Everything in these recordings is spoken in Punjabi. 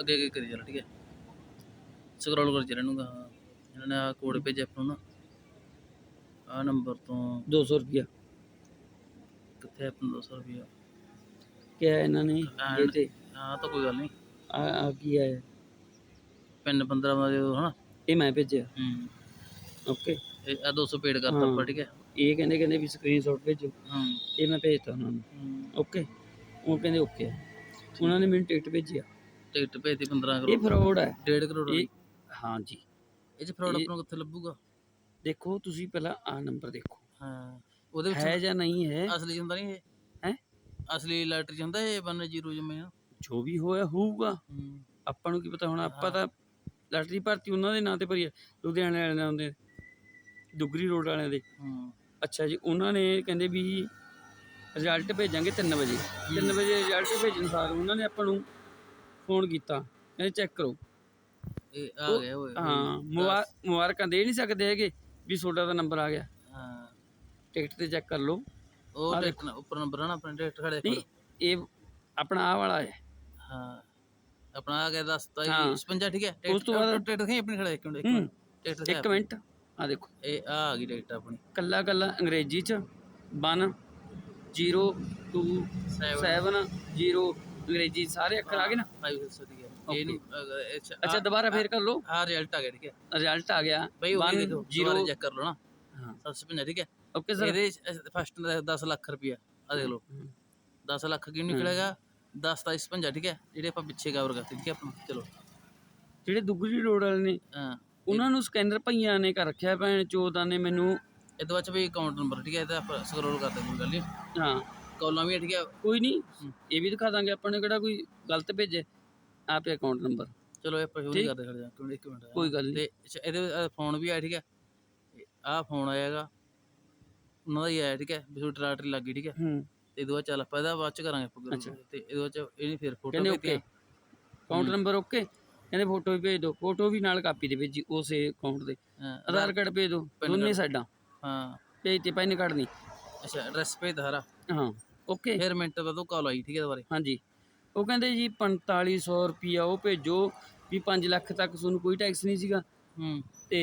ਅੱਗੇ ਅੱਗੇ ਕਰੀ ਚੱਲ ਠੀਕ ਹੈ। ਸਕਰੋਲ ਕਰ ਚੱਲ ਇਹਨੂੰ ਗਾ ਇਹਨਾਂ ਨੇ ਆ ਕੋਡ ਭੇਜਿਆ ਆਪਾਂ ਨੂੰ ਨਾ। ਆ ਨੰਬਰ ਤੋਂ 200 ਰੁਪਿਆ ਕਿੱਥੇ ਆਪਣਾ 200 ਰੁਪਿਆ ਕਿਹਾ ਇਹਨਾਂ ਨੇ? ਹਾਂ। ਇਹ ਤੇ ਹਾਂ ਤਾਂ ਕੋਈ ਗੱਲ ਨਹੀਂ। ਆ ਆ ਕੀ ਹੈ ਪਿੰਨ 15 ਦਾ ਜੋ ਹਨਾ? ਇਹ ਮੈਂ ਭੇਜਿਆ। ਹੂੰ। ਓਕੇ। ਇਹ ਆ 200 ਪੇਡ ਕਰਤਾ ਹਾਂ। ਆਪਾਂ ਠੀਕ ਹੈ। ਇਹ ਕਹਿੰਦੇ ਕਹਿੰਦੇ ਵੀ ਸਕਰੀਨਸ਼ਾਟ ਭੇਜੋ। ਹਾਂ। ਇਹ ਮੈਂ ਭੇਜਤਾ ਉਹਨਾਂ ਨੂੰ। ਹੂੰ। ਓਕੇ। ਉਹ ਕਹਿੰਦੇ ਓਕੇ ਉਹਨਾਂ ਨੇ ਮੈਨੂੰ ਟਿਕਟ ਭੇਜਿਆ। ਟਿਕਟ ਭੇਜਤੀ 15 ਇਹ ਕਰੋੜ। ਫਰਾਡ ਹੈ। 1.5 ਕਰੋੜ ਇਹ ਹਾਂ ਜੀ। ਇਹ ਚ ਫਰਾਡ ਇਹ- ਆਪਾਂ ਨੂੰ ਕਿੱਥੇ ਲੱਭੂਗਾ? ਦੇਖੋ ਤੁਸੀਂ ਪਹਿਲਾਂ ਆ ਨੰਬਰ ਦੇਖੋ। ਹਾਂ ਉਹਦੇ ਵਿੱਚ ਹੈ ਜਾਂ ਨਹੀਂ ਹੈ? ਅਸਲੀ ਹੁੰਦਾ ਨਹੀਂ ਇਹ? ਹੈ? ਅਸਲੀ ਲੈਟਰ ਚ ਹੁੰਦਾ ਇਹ 10 ਜਿਵੇਂ ਜੋ ਵੀ ਹੋਇਆ ਹੋਊਗਾ। ਆਪਾਂ ਨੂੰ ਕੀ ਪਤਾ ਹੁਣ ਆਪਾਂ ਤਾਂ ਲਾਟਰੀ ਭਰਤੀ ਉਹਨਾਂ ਦੇ ਨਾਂ ਤੇ ਭਰੀ ਲੁਧਿਆਣੇ ਵਾਲਿਆਂ ਦੇ ਤੇ ਦੁਗਰੀ ਰੋਡ ਵਾਲਿਆਂ ਦੇ। ਅੱਛਾ ਜੀ ਉਹਨਾਂ ਨੇ ਕਹਿੰਦੇ ਵੀ ਰਿਜ਼ਲਟ ਭੇਜਾਂਗੇ 3 ਵਜੇ। 3 ਵਜੇ ਰਿਜ਼ਲਟ ਭੇਜਣ ਸਾਰ ਉਹਨਾਂ ਨੇ ਆਪਾਂ ਨੂੰ ਫੋਨ ਕੀਤਾ ਕਹਿੰਦੇ ਚੈੱਕ ਕਰੋ। ਇਹ ਆ ਉਹ- ਗਿਆ ਓਏ ਹਾਂ ਮੁਬਾਰਕਾਂ ਦੇ ਨਹੀਂ ਸਕਦੇ ਹੈਗੇ ਵੀ ਤੁਹਾਡਾ ਤਾਂ ਨੰਬਰ ਆ ਗਿਆ। ਹਾਂ। ਟਿਕਟ ਤੇ ਚੈੱਕ ਕਰ ਲਓ। ਉਹ ਟਿਕਟ ਨਾ ਉੱਪਰ ਨੰਬਰ ਆ ਨਾ ਆਪਣੇ ਟਿਕਟ ਖੜੇ ਨਹੀਂ ਇਹ ਆਪਣਾ ਆ ਵਾਲਾ ਹੈ। ਹਾਂ। ਆਪਣਾ ਆ ਗਿਆ 10 ਤਾਈ ਹਾਂ। 56 ਠੀਕ ਹੈ? ਉਸ ਤੋਂ ਬਾਅਦ- ਟਿਕਟ ਦਿਖਾਈ ਆਪਣੀ ਖੜਾ ਇੱਕ ਮਿੰਟ ਇੱਕ ਹੂੰ। ਮਿੰਟ। ਟਿਕਟ ਦਿਖਾ ਇੱਕ ਮਿੰਟ। ਆ ਦੇਖੋ। ਇਹ ਆ ਆ ਗਈ ਟਿਕਟ ਆਪਣੀ। ਕੱਲਾ ਕੱਲਾ ਅੰਗਰੇਜ਼ੀ ਚ 1 0 2 7 0 ਅੰਗਰੇਜ਼ੀ ਸਾਰੇ ਅੱਖਰ ਆ ਗਏ ਨਾ? 500 ਦੀ ਹੈ ਇਹ ਨਹੀਂ ਅੱਛਾ ਅੱਛਾ ਦੁਬਾਰਾ ਫੇਰ ਕਰ ਲਓ। ਆ ਰਿਜ਼ਲਟ ਆ ਗਿਆ ਠੀਕ ਹੈ? ਰਿਜ਼ਲਟ ਆ ਗਿਆ। ਬਈ ਉਹ ਵੀ 1 ਦੇਖੋ 0 0 ਚੈੱਕ ਕਰ ਲਓ ਨਾ। ਹਾਂ। 755 ਠੀਕ ਹੈ? ਓਕੇ ਸਰ ਇਹਦੇ ਫਸਟ 10 ਲੱਖ ਰੁਪਇਆ ਆ ਦੇਖ ਲਓ। 10 ਲੱਖ ਕਿਉਂ ਨਿਕਲੇਗਾ 10 ਤਾਂ 55 ਠੀਕ ਹੈ? ਜਿਹੜੇ ਆਪਾਂ ਪਿੱਛੇ ਕਵਰ ਕਰਤੇ ਠੀਕ ਹੈ ਆਪਣਾ ਚਲੋ। ਜਿਹੜੇ ਦੁਗਰੀ ਰੋਡ ਵਾਲੇ ਨੇ ਹਾਂ। ਉਹਨਾਂ ਨੂੰ ਸਕੈਨਰ ਭਈਆਂ ਨੇ ਕਰ ਰੱਖਿਆ ਭੈਣ ਚੋਦਾਂ ਨੇ ਮੈਨੂੰ। ਇਹਦੇ ਵਿੱਚ ਵੀ ਅਕਾਊਂਟ ਨੰਬਰ ਠੀਕ ਹੈ? ਇਹ ਤਾਂ ਆਪਾਂ ਸਕਰੋਲ ਕਰਦੇ ਕੋਈ ਗੱਲ ਨਹੀਂ। ਹਾਂ। ਕਾਲਾਂ ਵੀ ਹੈ, ਠੀਕ ਹੈ ਕੋਈ ਨਹੀਂ ਇਹ ਵੀ ਦਿਖਾ ਦਾਂਗੇ ਆਪਾਂ ਨੇ ਕਿਹੜਾ ਕੋਈ ਗਲਤ ਭੇਜੇ। ਆਪੇ ਅਕਾਊਂਟ ਨੰਬਰ ਚਲੋ ਇਹ ਆਪਾਂ ਸ਼ੁਰੂ ਠੀਕ। ਕਰਦੇ ਖੜ ਜਾ ਕਿਉਂ ਇੱਕ ਮਿੰਟ। ਕੋਈ ਗੱਲ ਨਹੀਂ ਤੇ ਅੱਛਾ, ਇਹਦੇ ਫੋਨ ਵੀ ਆਇਆ ਠੀਕ ਹੈ? ਆਹ ਫੋਨ ਆਏਗਾ ਉਹਨਾਂ ਦਾ ਹੀ ਆਇਆ ਠੀਕ ਹੈ? ਵੀ ਤੁਹਾਡੀ ਟਰਾਟਰੀ ਲੱਗ ਗਈ ਠੀਕ ਹੈ? ਹੂੰ। ਤੇ ਇਹਦੇ ਬਾਅਦ ਚੱਲ ਆਪਾਂ ਇਹਦਾ ਬਾਅਦ ਚ ਕਰਾਂਗੇ ਆਪਾਂ ਗੱਲ। ਅੱਛਾ। ਤੇ ਇਹਦੇ ਬਾਅਦ ਚ ਇਹਨੇ ਫਿਰ ਫੋਟੋ ਕਹਿੰਦੇ ਓਕੇ ਅਕਾਊਂਟ ਨੰਬਰ ਓਕੇ ਕਹਿੰਦੇ ਫੋਟੋ ਵੀ ਭੇਜ ਦਿਓ। ਫੋਟੋ ਵੀ ਨਾਲ ਕਾਪੀ ਦੇ ਭੇਜੀ ਉਸੇ ਅਕਾਊਂਟ ਦੇ। ਆਧਾਰ ਕਾਰਡ ਭੇਜ ਦਿਓ। ਦੋਨੇ ਸਾਈਡਾਂ ਹਾਂ। ਭੇਜ ਤੇ ਪੈਨ ਕਾਰਡ ਨਹੀਂ ਅੱਛਾ ਐਡਰੈਸ ਭੇਜ ਦਹਾਰਾ ਹਾਂ। ਓਕੇ। ਫਿਰ ਮਿੰਟ ਬਾਅਦ ਉਹ ਕਾਲ ਆਈ ਠੀਕ ਹੈ ਦੁਬਾਰੇ ਹਾਂਜੀ। ਉਹ ਕਹਿੰਦੇ ਜੀ 4500 ਰੁਪਿਆ ਉਹ ਭੇਜੋ ਵੀ 5 ਲੱਖ ਤੱਕ ਤੁਹਾਨੂੰ ਕੋਈ ਟੈਕਸ ਨਹੀਂ ਸੀਗਾ। ਹੂੰ। ਤੇ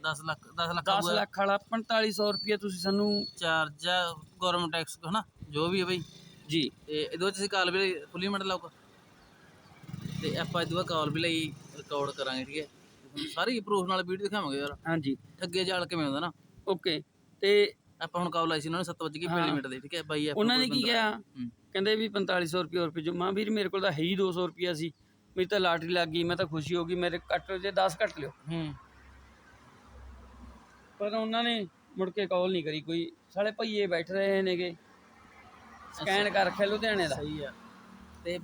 10 ਲੱਖ 10 ਲੱਖ 10 ਲੱਖ ਵਾਲਾ 4500 ਰੁਪਿਆ ਤੁਸੀਂ ਸਾਨੂੰ ਚਾਰਜ ਗਵਰਨਮੈਂਟ ਟੈਕਸ ਹਨਾ ਜੋ ਵੀ ਹੈ ਬਈ। ਜੀ। ਤੇ ਇਹਦੇ ਵਿੱਚ ਅਸੀਂ ਕਾਲ ਵੀ ਫੁੱਲੀ ਮਿੰਟ ਲਾਊਗਾ ਤੇ ਆਪਾਂ ਇਹਦੇ ਬਾਅਦ ਕਾਲ ਵੀ ਲਈ ਰਿਕਾਰਡ ਕਰਾਂਗੇ ਠੀਕ ਹੈ। ਸਾਰੀ ਪ੍ਰੂਫ ਨਾਲ ਵੀਡੀਓ ਦਿਖਾਵਾਂਗੇ ਯਾਰ। ਹਾਂਜੀ। ਠੱਗੇ ਜਾਲ ਕਿਵੇਂ ਹੁੰਦਾ ਨਾ। ਓਕੇ। ਤੇ ਆਪਾਂ ਹੁਣ ਕਾਲ ਆਈ ਸੀ ਉਹਨਾਂ ਨੂੰ 7 ਵਜੇ ਕੀ ਹਾਂ। ਮਿੰਟ ਦੇ ਠੀਕ ਹੈ? ਬਾਈ ਆਪਾਂ ਉਹਨਾਂ ਨੇ ਕੀ ਕਿਹਾ। ਕਹਿੰਦੇ ਵੀ 4500 ਰੁਪਏ ਹੋਰ ਭੇਜੋ। ਮਾਂ ਵੀਰ ਮੇਰੇ ਕੋਲ ਤਾਂ ਹੈ ਹੀ 200 ਰੁਪਿਆ ਸੀ। ਮੇਰੀ ਤਾਂ ਲਾਟਰੀ ਲੱਗ ਗਈ ਮੈਂ ਤਾਂ ਖੁਸ਼ੀ ਹੋ ਗਈ। ਮੇਰੇ ਕੱਟ ਜੇ 10 ਕੱਟ ਲਿਓ। ਹੂੰ। ਪਰ ਉਹਨਾਂ ਨੇ ਮੁੜ ਕੇ ਕਾਲ ਨਹੀਂ ਕਰੀ ਕੋਈ। ਸਾਲੇ ਭਈਏ ਬੈਠ ਰਹੇ ਨੇਗੇ। ਸਕੈਨ ਕਰ ਰੱਖਿਆ ਲੁਧਿਆਣੇ ਦਾ। ਸਹੀ ਆ। ਤੇ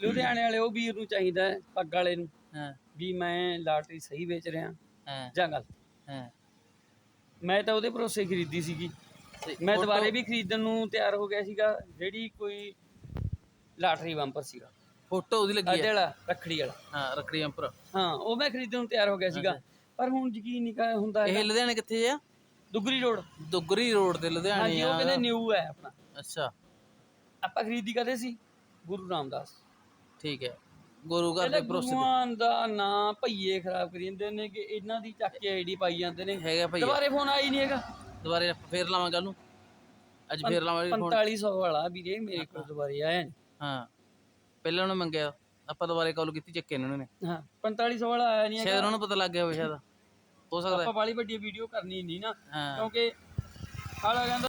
ਲੁਧਿਆਣੇ ਵਾਲੇ ਉਹ ਵੀਰ ਨੂੰ ਚਾਹੀਦਾ ਪੱਗ ਵਾਲੇ ਨੂੰ। ਹਾਂ। ਵੀ ਮੈਂ ਲਾਟਰੀ ਸਹੀ ਵੇਚ ਰਿਹਾ। ਹਾਂ। ਜਾਂ ਗੱਲ। ਹਾਂ। ਮੈਂ ਤਾਂ ਉਹਦੇ ਭਰੋਸੇ ਖਰੀਦੀ ਸੀਗੀ। ਮੈਂ ਦੁਬਾਰੇ ਵੀ ਖਰੀਦਣ ਨੂੰ ਤਿਆਰ ਹੋ ਗਿਆ ਸੀਗਾ ਜਿਹੜੀ ਕੋਈ ਲਾਟਰੀ ਬੰਪਰ ਸੀਗਾ। ਫੋਟੋ ਉਹਦੀ ਲੱਗੀ ਅੱਡੇ ਹੈ ਵਾਲਾ ਰੱਖੜੀ ਵਾਲਾ। ਹਾਂ ਰੱਖੜੀ ਅੰਪਰ ਹਾਂ ਉਹ ਮੈਂ ਖਰੀਦਣ ਨੂੰ ਤਿਆਰ ਹੋ ਗਿਆ ਸੀਗਾ। ਪਰ ਹੁਣ ਯਕੀਨ ਨਹੀਂ ਹੁੰਦਾ ਇਹ। ਲੁਧਿਆਣੇ ਕਿੱਥੇ ਆ? ਦੁੱਗਰੀ ਰੋਡ। ਦੁੱਗਰੀ ਰੋਡ ਤੇ ਲੁਧਿਆਣੇ ਹਾਂਜੀ ਉਹ ਆ। ਕਹਿੰਦੇ ਨਿਊ ਹੈ ਆਪਣਾ। ਅੱਛਾ। ਆਪਾਂ ਖਰੀਦੀ ਕਦੇ ਸੀ? ਗੁਰੂ ਰਾਮਦਾਸ। ਠੀਕ ਹੈ। ਗੁਰੂ ਘਰ ਦੇ ਭਰੋਸੇ ਗੁਰੂਆਂ ਦਾ ਨਾਂ ਭਈਏ ਖਰਾਬ ਕਰੀ ਜਾਂਦੇ ਨੇ ਕਿ ਇਹਨਾਂ ਦੀ ਚੱਕ ਕੇ ਆਈਡੀ ਪਾਈ ਜਾਂਦੇ ਨੇ। ਹੈਗਾ ਭਾਈ ਦੁਬਾਰੇ ਫੋਨ ਆਈ ਨਹੀਂ ਹੈਗਾ। ਦੁਬਾਰੇ ਆਪਾਂ ਫੇਰ ਲਾਵਾਂਗੇ ਕੱਲ ਨੂੰ। ਅੱਜ ਫੇਰ ਲਾਵਾਂਗੇ ਫੋਨ 4500 ਵਾਲਾ ਵੀਰੇ ਮੇਰੇ ਕੋਲ ਦੁਬਾਰੇ ਆਇਆ ਹਾਂ। ਪਹਿਲਾਂ ਉਹਨੇ ਮੰਗਿਆ ਆਪਾਂ ਦੁਬਾਰੇ ਕਾਲ ਕੀਤੀ ਚੱਕੇ ਇਹਨਾਂ ਨੇ ਹਾਂ 4500 ਵਾਲਾ ਆਇਆ ਨਹੀਂ ਸ਼ਾਇਦ ਉਹਨਾਂ ਨੂੰ ਪਤਾ ਲੱਗ ਗਿਆ ਹੋਵੇ ਸ਼ਾਇਦ। ਹੋ ਸਕਦਾ। ਹੈ। ਆਪਾਂ ਬਾਲੀ ਵੱਡੀ ਵੀਡੀਓ ਕਰਨੀ ਨਹੀਂ ਨਾ ਹਾਂ। ਕਿਉਂਕਿ ਹਾਲਾ ਕਹਿੰਦਾ